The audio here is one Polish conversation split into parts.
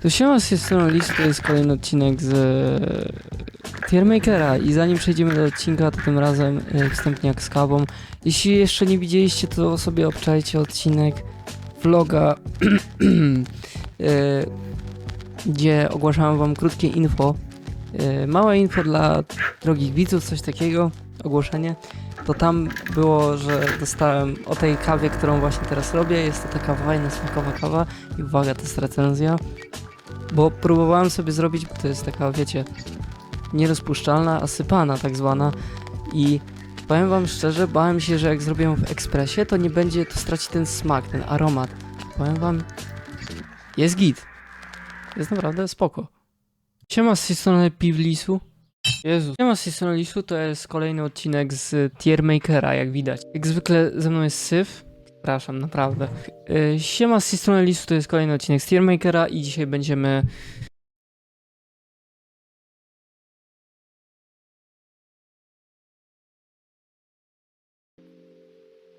To siema z tej strony Lis, to jest kolejny odcinek z e, Tiermakera i zanim przejdziemy do odcinka, to tym razem e, wstępniak z kawą. Jeśli jeszcze nie widzieliście, to sobie obczajcie odcinek vloga, e, gdzie ogłaszałem wam krótkie info. E, małe info dla drogich widzów, coś takiego, ogłoszenie. To tam było, że dostałem o tej kawie, którą właśnie teraz robię. Jest to taka fajna, smakowa kawa. I uwaga, to jest recenzja. Bo próbowałem sobie zrobić, to jest taka, wiecie, nierozpuszczalna, a sypana tak zwana. I powiem wam szczerze, bałem się, że jak zrobię ją w ekspresie, to nie będzie, to straci ten smak, ten aromat. Powiem wam, jest git. Jest naprawdę spoko. Siema z tej strony Piwlisu. Jezu. Siema z tej strony Lisu, to jest kolejny odcinek z Tiermakera, jak widać. Jak zwykle ze mną jest Syf. Przepraszam, naprawdę. Yy, Siema z tej strony to jest kolejny odcinek z Tiermakera i dzisiaj będziemy...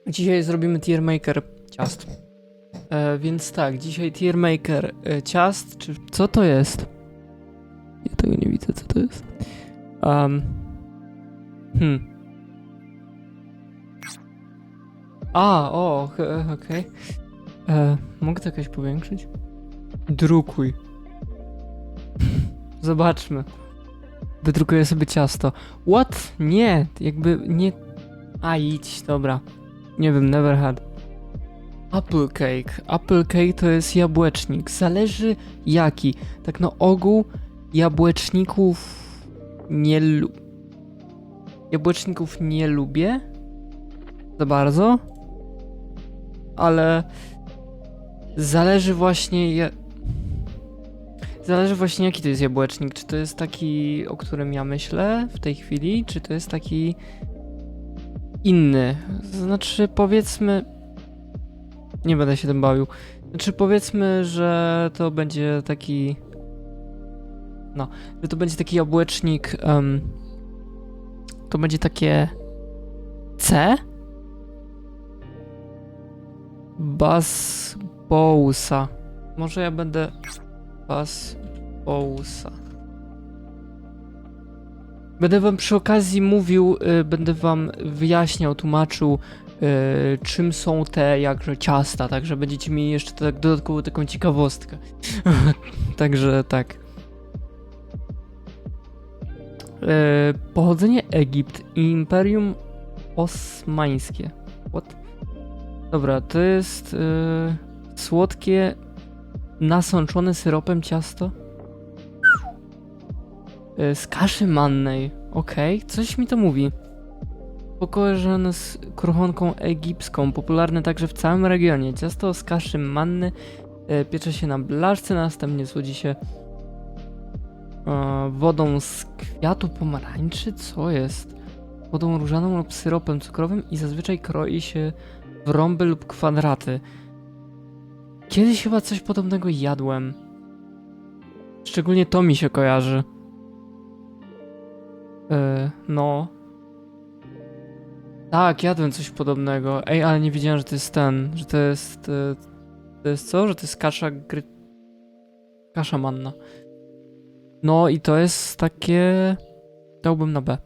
Dzisiaj zrobimy Tiermaker ciast. E, więc tak, dzisiaj Tiermaker e, ciast, czy... Co to jest? Ja tego nie widzę, co to jest. Um. Hmm. A, o, ok- okej. E, Mogę to jakoś powiększyć? Drukuj. Zobaczmy. Wydrukuję sobie ciasto. What? Nie, jakby nie... A, idź, dobra. Nie wiem, never had. Apple cake. Apple cake to jest jabłecznik. Zależy jaki. Tak no ogół jabłeczników nie lu... Jabłeczników nie lubię za bardzo, ale zależy właśnie. Zależy właśnie jaki to jest jabłecznik, czy to jest taki, o którym ja myślę w tej chwili, czy to jest taki inny. Znaczy powiedzmy nie będę się tym bawił. Znaczy powiedzmy, że to będzie taki no, że to będzie taki jabłecznik. em, to będzie takie C. Bas Bousa. Może ja będę Bas Bousa. Będę wam przy okazji mówił, y, będę wam wyjaśniał, tłumaczył, y, czym są te jakże ciasta, także będziecie mieli jeszcze tak dodatkowo taką ciekawostkę. także tak. E, pochodzenie Egipt i Imperium Osmańskie. What? Dobra, to jest e, słodkie, nasączone syropem ciasto. E, z kaszy mannej. Okej, coś mi to mówi. Pokojarzone z kruchonką egipską, popularne także w całym regionie. Ciasto z kaszy manny e, piecze się na blaszce, następnie słodzi się e, wodą z kwiatu pomarańczy? Co jest? Wodą różaną lub syropem cukrowym i zazwyczaj kroi się w rąby lub kwadraty. Kiedyś chyba coś podobnego jadłem. Szczególnie to mi się kojarzy. E, no. Tak, jadłem coś podobnego. Ej, ale nie wiedziałem, że to jest ten, że to jest... E, to jest co? Że to jest kasza gry... Kasza manna. No i to jest takie. Dałbym na B.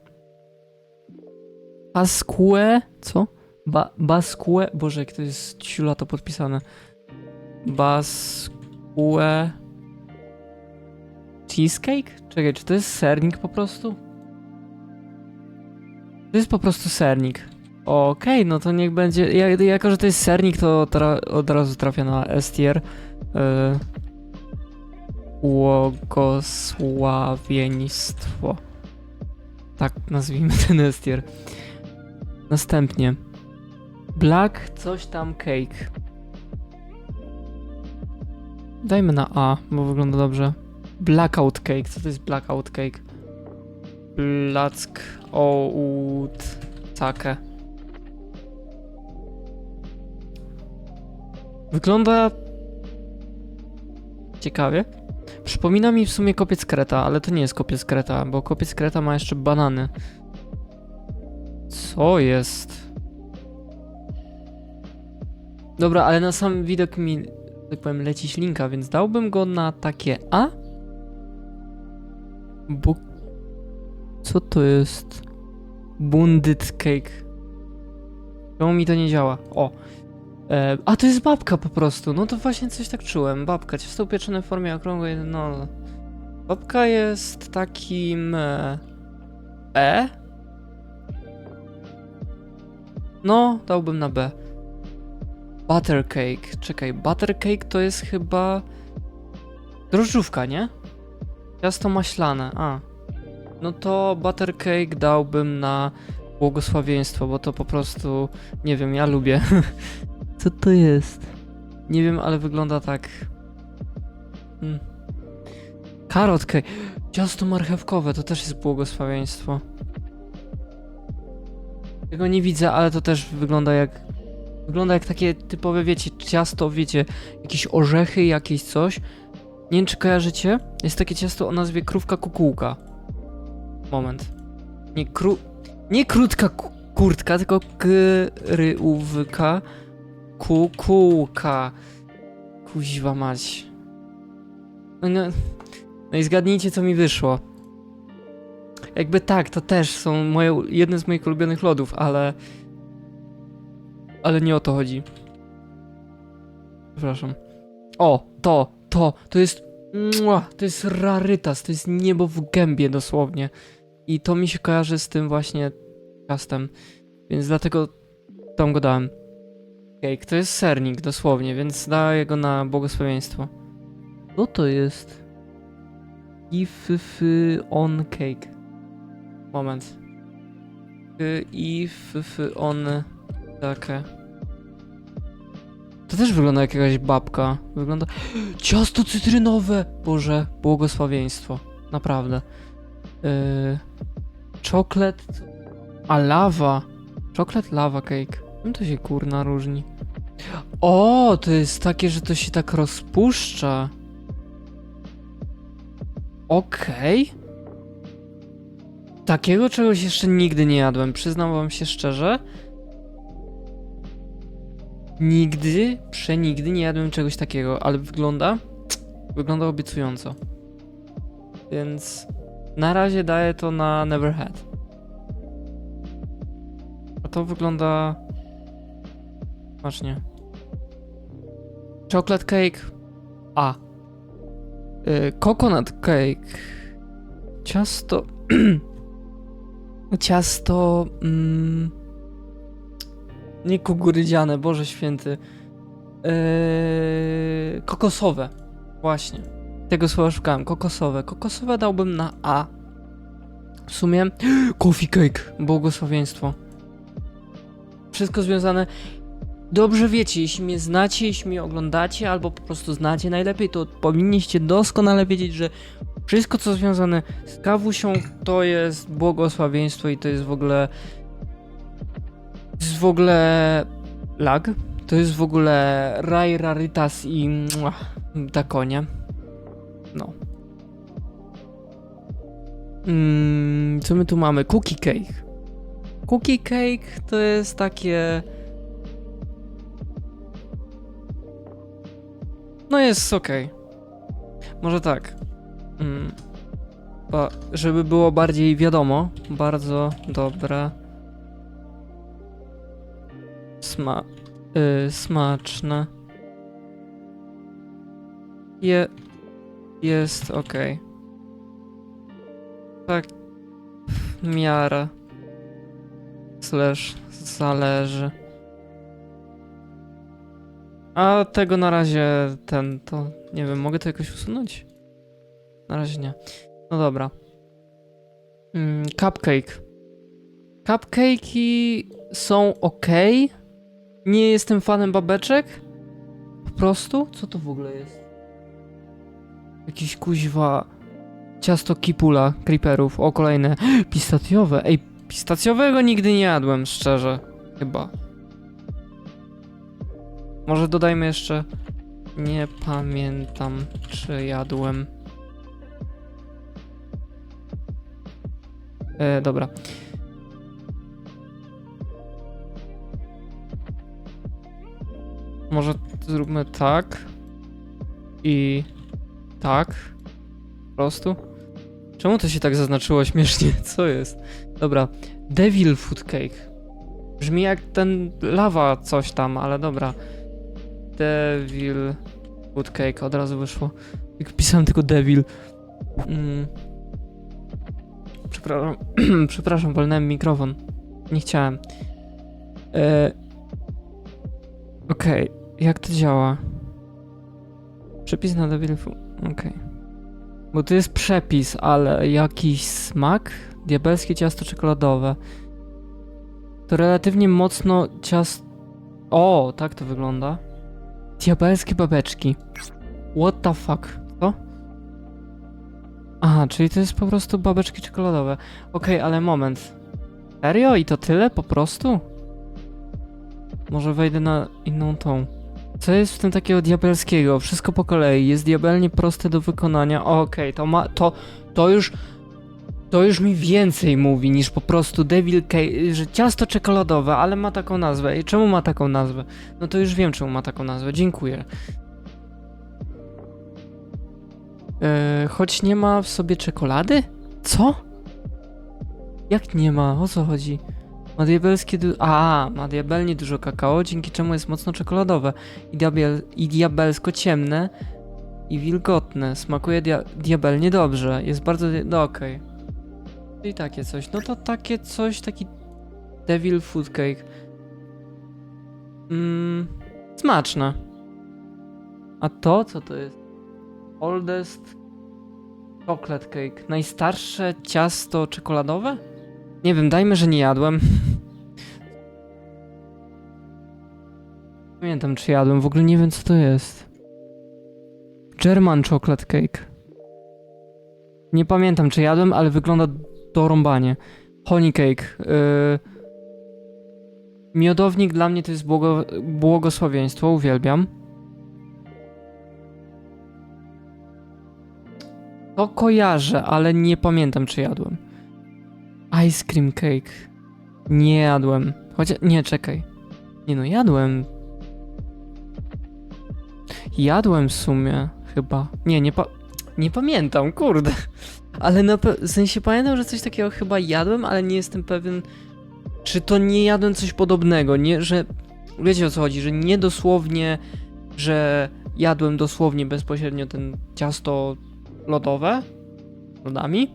Basque. Co? Ba Basque. Boże, jak to jest ciula to podpisane. Basque. Cheesecake? Czekaj, czy to jest sernik po prostu? To jest po prostu sernik. Okej, no to niech będzie. Ja, jako, że to jest sernik, to od razu trafia na S tier. Yy. Tak nazwijmy ten estier. Następnie Black coś tam cake. Dajmy na A, bo wygląda dobrze. Blackout cake. Co to jest blackout cake? Black out cake. Wygląda ciekawie. Przypomina mi w sumie kopiec kreta, ale to nie jest kopiec kreta, bo kopiec kreta ma jeszcze banany. Co jest? Dobra, ale na sam widok mi tak powiem, leci ślinka, więc dałbym go na takie A. Bo... Co to jest? Bundit cake. Czemu mi to nie działa? O. E, a to jest babka po prostu. No to właśnie coś tak czułem. Babka, ciasto upieczone w formie okrągłej, no... Babka jest takim... E? e? No, dałbym na B. Buttercake. Czekaj, buttercake to jest chyba... Drożdżówka, nie? Ciasto maślane, a. No to buttercake dałbym na błogosławieństwo, bo to po prostu... Nie wiem, ja lubię. Co to jest? Nie wiem, ale wygląda tak... Hmm. Cake. Ciasto marchewkowe, to też jest błogosławieństwo. Tego nie widzę, ale to też wygląda jak... Wygląda jak takie typowe, wiecie, ciasto, wiecie, jakieś orzechy, jakieś coś. Nie wiem, czy kojarzycie? Jest takie ciasto o nazwie krówka kukułka. Moment. Nie kru... Nie krótka ku kurtka, tylko kryłówka. Kukułka. Kuźwa mać. No, no, no i zgadnijcie, co mi wyszło. Jakby tak, to też są moje, jedne z moich ulubionych lodów, ale... Ale nie o to chodzi. Przepraszam. O, to, to, to jest... To jest rarytas, to jest niebo w gębie dosłownie. I to mi się kojarzy z tym właśnie ciastem, więc dlatego tam go dałem. Cake, to jest sernik dosłownie, więc daję go na błogosławieństwo. Co to jest? If on cake. Moment. If on takie. To też wygląda jak jakaś babka. Wygląda. Ciasto cytrynowe! Boże, błogosławieństwo. Naprawdę. Yy... Czoklet. A lawa. Czoklet lava cake. Czym to się kurna różni? O, to jest takie, że to się tak rozpuszcza. Okej. Takiego czegoś jeszcze nigdy nie jadłem, przyznam wam się szczerze. Nigdy, przenigdy nie jadłem czegoś takiego, ale wygląda, wygląda obiecująco. Więc na razie daję to na Never Had. A to wygląda smacznie. Chocolate cake A. Y, coconut cake. Ciasto. Ciasto. Mm, nie kukurydziane, Boże święty. Yy, kokosowe. Właśnie. Tego słowa szukałem. Kokosowe. Kokosowe dałbym na A. W sumie. Coffee cake. Błogosławieństwo. Wszystko związane. Dobrze wiecie, jeśli mnie znacie, jeśli mnie oglądacie, albo po prostu znacie najlepiej, to powinniście doskonale wiedzieć, że wszystko co związane z kawusią to jest błogosławieństwo i to jest w ogóle jest w ogóle lag, to jest w ogóle raj rarytas i mua, takonie. No. Mm, co my tu mamy? Cookie cake. Cookie cake to jest takie No jest okej. Może tak. Mm. Ba, żeby było bardziej wiadomo, bardzo dobre. Sma y, smaczne. Je jest okej. Tak w miarę. Slash zależy. A tego na razie ten, to nie wiem, mogę to jakoś usunąć? Na razie nie. No dobra. Mm, cupcake. Cupcake'i są ok. Nie jestem fanem babeczek. Po prostu? Co to w ogóle jest? Jakiś kuźwa ciasto kipula creeperów. O, kolejne. Pistacjowe. Ej, pistacjowego nigdy nie jadłem, szczerze. Chyba. Może dodajmy jeszcze. Nie pamiętam, czy jadłem. E, dobra. Może zróbmy tak. I tak. Po prostu. Czemu to się tak zaznaczyło śmiesznie? Co jest? Dobra. Devil Food Cake. Brzmi jak ten lawa coś tam, ale dobra. Devil Food Cake od razu wyszło. Jak pisałem tylko Devil. Mm. Przepraszam, przepraszam, walnąłem mikrofon. Nie chciałem. E... Okej, jak to działa? Przepis na Food. Okej. Bo tu jest przepis, ale jakiś smak? Diabelskie ciasto czekoladowe. To relatywnie mocno ciasto... O, tak to wygląda. Diabelskie babeczki. What the fuck? Co? Aha, czyli to jest po prostu babeczki czekoladowe. Okej, ale moment. Serio? I to tyle? Po prostu? Może wejdę na inną tą. Co jest w tym takiego diabelskiego? Wszystko po kolei. Jest diabelnie proste do wykonania. Okej, to ma... To, to już... To już mi więcej mówi niż po prostu Devil Cake, że ciasto czekoladowe, ale ma taką nazwę. I czemu ma taką nazwę? No to już wiem, czemu ma taką nazwę. Dziękuję. E, choć nie ma w sobie czekolady? Co? Jak nie ma? O co chodzi? Ma diabelskie du- A, ma diabelnie dużo kakao, dzięki czemu jest mocno czekoladowe. I, diabel- i diabelsko ciemne i wilgotne. Smakuje dia- diabelnie dobrze. Jest bardzo... Di- no okej. I takie coś. No to takie coś, taki devil food cake. Mmm... Smaczne. A to co to jest? Oldest chocolate cake. Najstarsze ciasto czekoladowe? Nie wiem, dajmy, że nie jadłem. Pamiętam, czy jadłem. W ogóle nie wiem, co to jest. German chocolate cake. Nie pamiętam, czy jadłem, ale wygląda dorąbanie. Honey cake. Yy... Miodownik dla mnie to jest błogo... błogosławieństwo, uwielbiam. To kojarzę, ale nie pamiętam, czy jadłem. Ice cream cake. Nie jadłem. Chociaż. Nie, czekaj. Nie no, jadłem. Jadłem w sumie, chyba. Nie, nie pa... Nie pamiętam, kurde. Ale na w sensie pamiętam, że coś takiego chyba jadłem, ale nie jestem pewien, czy to nie jadłem coś podobnego. Nie, że. Wiecie o co chodzi, że nie dosłownie, że jadłem dosłownie bezpośrednio ten ciasto lodowe lodami,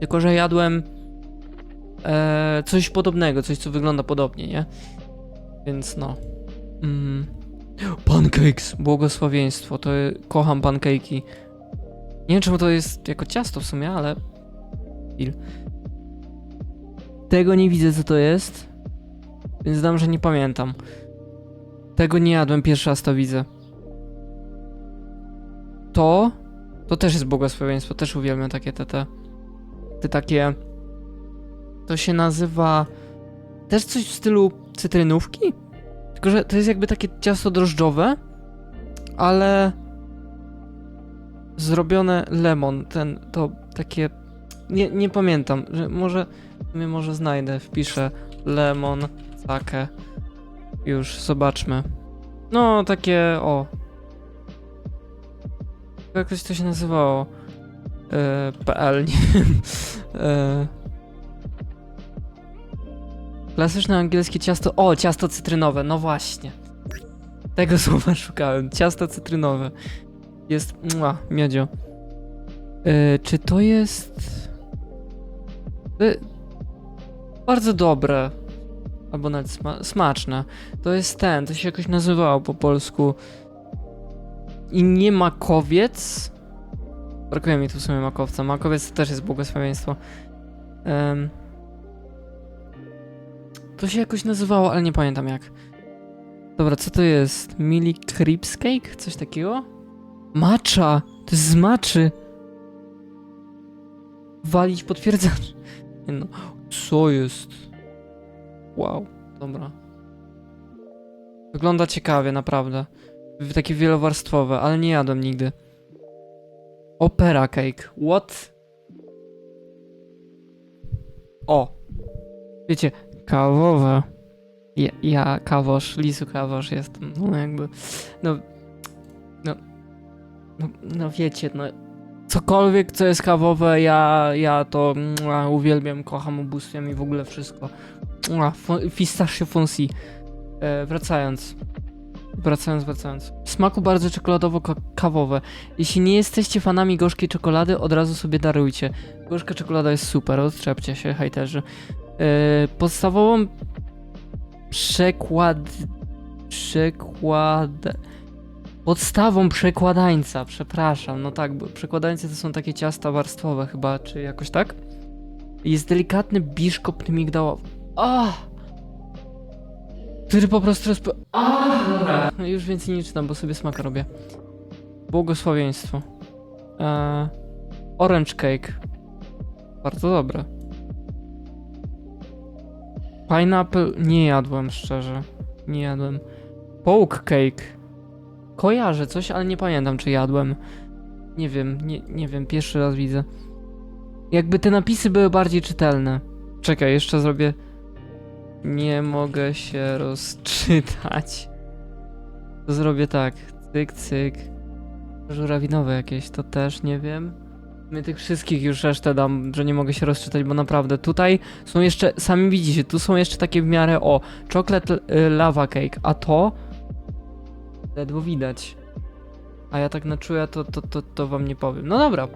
tylko że jadłem e, coś podobnego, coś co wygląda podobnie, nie? Więc no. Mm. Pancakes, błogosławieństwo, to kocham pancake'i. Nie wiem czemu to jest jako ciasto w sumie, ale. Tego nie widzę co to jest, więc znam, że nie pamiętam. Tego nie jadłem, pierwszy raz to widzę. To to też jest błogosławieństwo, też uwielbiam takie te, te, te takie... To się nazywa... Też coś w stylu cytrynówki? Tylko, że to jest jakby takie ciasto drożdżowe, ale zrobione lemon, ten, to takie... Nie, nie pamiętam, że może... My może znajdę, wpiszę lemon, sake. Już, zobaczmy. No, takie, o, jakoś to się nazywało. E, PL, nie wiem. E, klasyczne angielskie ciasto. O, ciasto cytrynowe, no właśnie. Tego słowa szukałem. Ciasto cytrynowe. Jest. Mua, miodzio. E, czy to jest. E, bardzo dobre. Albo nawet sma smaczne. To jest ten, to się jakoś nazywało po polsku i nie makowiec. Brakuje mi tu w sumie makowca. Makowiec to też jest błogosławieństwo. Um, to się jakoś nazywało, ale nie pamiętam jak. Dobra, co to jest? Mili Crips Cake? Coś takiego? Macza! To jest z maczy! Walić potwierdzacz. No, co jest? Wow, dobra. Wygląda ciekawie, naprawdę. Takie wielowarstwowe, ale nie jadłem nigdy. Opera cake. What? O! Wiecie, kawowe. Ja, ja kawosz, lisu kawosz jestem. No jakby. No. No. No, no wiecie, no cokolwiek, co jest kawowe, ja, ja to mua, uwielbiam, kocham, ubóstwiam i w ogóle wszystko. Mua, Pistachio Fonsi. E, wracając. Wracając, wracając. W smaku bardzo czekoladowo-kawowe. Jeśli nie jesteście fanami gorzkiej czekolady, od razu sobie darujcie. Gorzka czekolada jest super, odczepcie się, hejterzy. E, podstawową przekład... Przekład... Podstawą przekładańca, przepraszam, no tak, bo przekładańce to są takie ciasta warstwowe chyba, czy jakoś tak? Jest delikatny biszkopt migdałowy. Ah! Który po prostu rozp... Ah! Dobra. No już więcej nie czytam, bo sobie smak robię. Błogosławieństwo. Eee, orange cake. Bardzo dobre. Pineapple nie jadłem, szczerze. Nie jadłem. Poke cake. Kojarzę coś, ale nie pamiętam, czy jadłem. Nie wiem, nie, nie wiem, pierwszy raz widzę. Jakby te napisy były bardziej czytelne. Czekaj, jeszcze zrobię. Nie mogę się rozczytać. To zrobię tak. Cyk, cyk. Żurawinowe jakieś, to też nie wiem. My tych wszystkich już resztę dam, że nie mogę się rozczytać, bo naprawdę tutaj są jeszcze, sami widzicie, tu są jeszcze takie w miarę, o, chocolate y, lava cake, a to ledwo widać. A ja tak na czuja, to, to, to, to wam nie powiem. No dobra.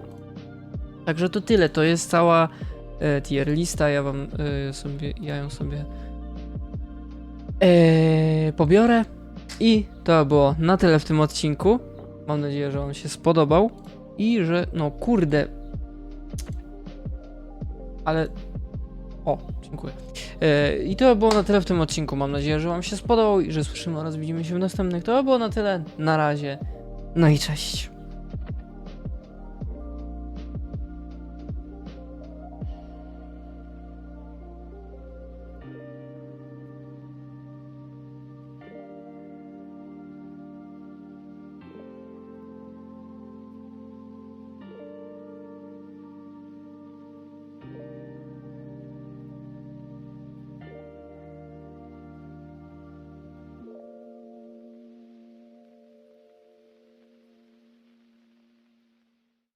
Także to tyle, to jest cała e, tier lista, ja wam e, sobie, ja ją sobie e, pobiorę. I to było na tyle w tym odcinku. Mam nadzieję, że on się spodobał. I że, no kurde. Ale. O, dziękuję. E, I to było na tyle w tym odcinku. Mam nadzieję, że Wam się spodobał i że słyszymy oraz widzimy się w następnych. To było na tyle. Na razie. No i cześć.